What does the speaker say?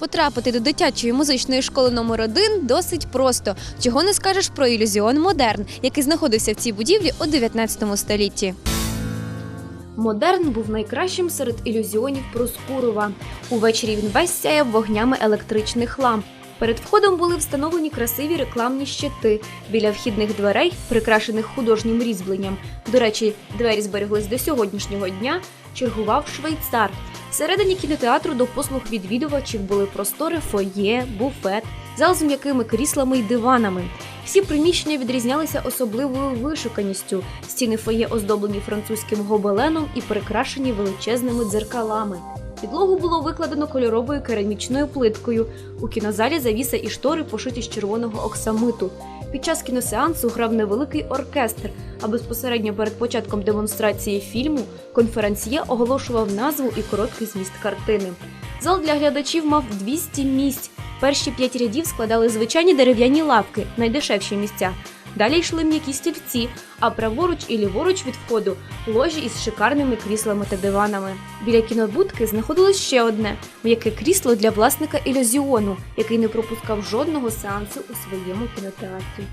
Потрапити до дитячої музичної школи номер 1 досить просто. Чого не скажеш про ілюзіон Модерн, який знаходився в цій будівлі у 19 столітті. Модерн був найкращим серед ілюзіонів Проскурова. Увечері він весь сяяв вогнями електричних ламп. Перед входом були встановлені красиві рекламні щити біля вхідних дверей, прикрашених художнім різьбленням. До речі, двері збереглись до сьогоднішнього дня. Чергував швейцар. Всередині кінотеатру до послуг відвідувачів були простори фоє, буфет, зал з м'якими кріслами й диванами. Всі приміщення відрізнялися особливою вишуканістю. Стіни фоє оздоблені французьким гобеленом і прикрашені величезними дзеркалами. Підлогу було викладено кольоровою керамічною плиткою. У кінозалі завіса і штори пошиті з червоного оксамиту. Під час кіносеансу грав невеликий оркестр, а безпосередньо перед початком демонстрації фільму конференціє оголошував назву і короткий зміст картини. Зал для глядачів мав 200 місць. Перші п'ять рядів складали звичайні дерев'яні лавки, найдешевші місця. Далі йшли м'які стільці, а праворуч і ліворуч від входу ложі із шикарними кріслами та диванами. Біля кінобудки знаходилось ще одне м'яке крісло для власника ілюзіону, який не пропускав жодного сеансу у своєму кінотеатрі.